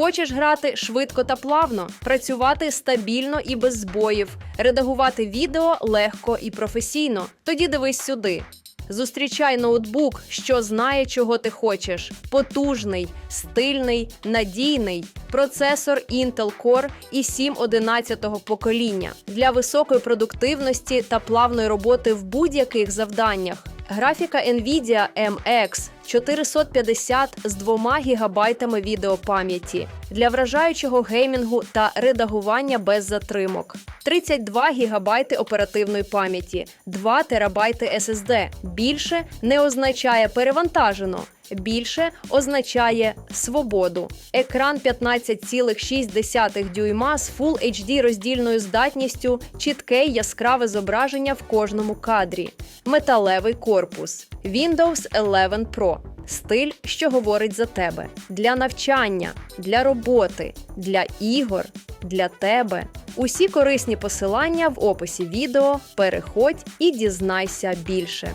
Хочеш грати швидко та плавно, працювати стабільно і без збоїв, редагувати відео легко і професійно. Тоді дивись сюди. Зустрічай ноутбук, що знає, чого ти хочеш. Потужний, стильний, надійний. Процесор Intel Core i 7 11-го покоління для високої продуктивності та плавної роботи в будь-яких завданнях. Графіка Nvidia MX 450 з 2 гігабайтами відеопам'яті для вражаючого геймінгу та редагування без затримок. 32 гігабайти оперативної пам'яті, 2 терабайти SSD. Більше не означає перевантажено. Більше означає свободу. Екран 15,6 дюйма з Full HD роздільною здатністю, чітке й яскраве зображення в кожному кадрі, металевий корпус, Windows 11 Pro. Стиль, що говорить за тебе для навчання, для роботи, для ігор, для тебе. Усі корисні посилання в описі відео. Переходь і дізнайся більше.